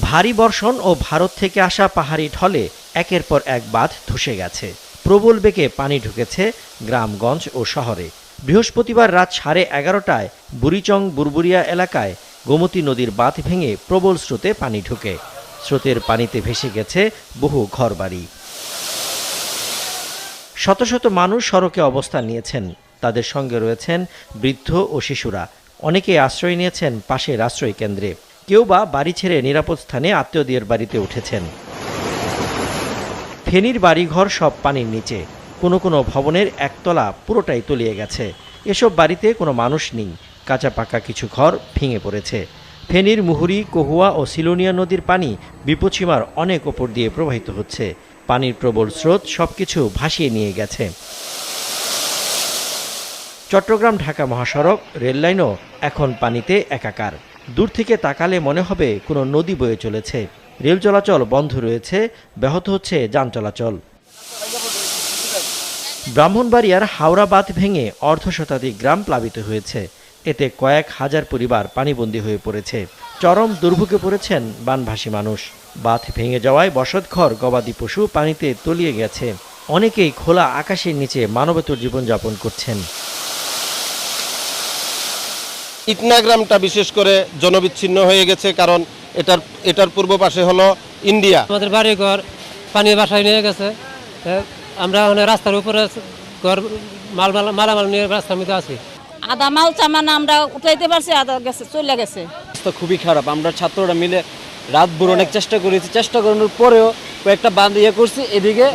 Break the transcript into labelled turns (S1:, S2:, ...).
S1: ভারী বর্ষণ ও ভারত থেকে আসা পাহাড়ি ঢলে একের পর এক বাঁধ ধসে গেছে। প্রবল বেগে পানি ঢুকেছে গ্রামগঞ্জ ও শহরে। বৃহস্পতিবার রাত সাড়ে এগারোটায় বুড়িচং বুরবুরিয়া এলাকায় গোমতী নদীর বাঁধ ভেঙে প্রবল স্রোতে পানি ঢুকে। স্রোতের পানিতে ভেসে গেছে বহু ঘরবাড়ি। শত শত মানুষ সড়কে অবস্থান নিয়েছেন। তাদের সঙ্গে রয়েছেন বৃদ্ধ ও শিশুরা। অনেকে আশ্রয় নিয়েছেন পাশের আশ্রয় কেন্দ্রে কেউ বা বাড়ি ছেড়ে নিরাপদ স্থানে আত্মীয়দের বাড়িতে উঠেছেন। ফেনীর বাড়িঘর সব পানির নিচে। কোনো কোনো ভবনের একতলা পুরোটাই তলিয়ে গেছে। এসব বাড়িতে কোনো মানুষ নেই। কাঁচা পাকা কিছু ঘর ভেঙে পড়েছে। ফেনীর মুহুরি, কহুয়া ও সিলোনিয়া নদীর পানি বিপদসীমার অনেক ওপর দিয়ে প্রবাহিত হচ্ছে। পানির প্রবল স্রোত সবকিছু ভাসিয়ে নিয়ে গেছে। চট্টগ্রাম ঢাকা মহাসড়ক, রেললাইনও এখন পানিতে একাকার। দূর থেকে তাকালে মনে হবে কোনো নদী বয়ে চলেছে। রেল চলাচল বন্ধ রয়েছে, ব্যাহত হচ্ছে যান চলাচল। ব্রাহ্মণবাড়িয়ার হাওড়া বাঁধ ভেঙে অর্ধশতাধিক গ্রাম প্লাবিত হয়েছে। এতে কয়েক হাজার পরিবার পানিবন্দী হয়ে পড়েছে। চরম দুর্ভোগে পড়েছেন বানভাসী মানুষ। বাঁধ ভেঙে যাওয়ায় বসতঘর, গবাদি পশু পানিতে তলিয়ে গেছে। অনেকেই খোলা আকাশের নিচে মানবেতর জীবনযাপন করছেন।
S2: ইটনা গ্রামটা বিশেষ করে জনবিচ্ছিন্ন হয়ে গেছে কারণ এটার এটার পূর্ব পাশে হলো ইন্ডিয়া।
S3: আমাদের বাড়ি ঘর পানি বাসায় নিয়ে গেছে। আমরা মানে রাস্তার উপরে ঘর মাল মাল মালামাল নিয়ে রাস্তার মধ্যে আছি।
S4: আদা মাল চামান আমরা উঠাইতে পারছি আদা গেছে চলে গেছে।
S5: রাস্তা খুবই খারাপ। আমরা ছাত্ররা মিলে রাত ভোর অনেক চেষ্টা করেছি। চেষ্টা করানোর পরেও কয়েকটা বাঁধ ইয়ে করছি এদিকে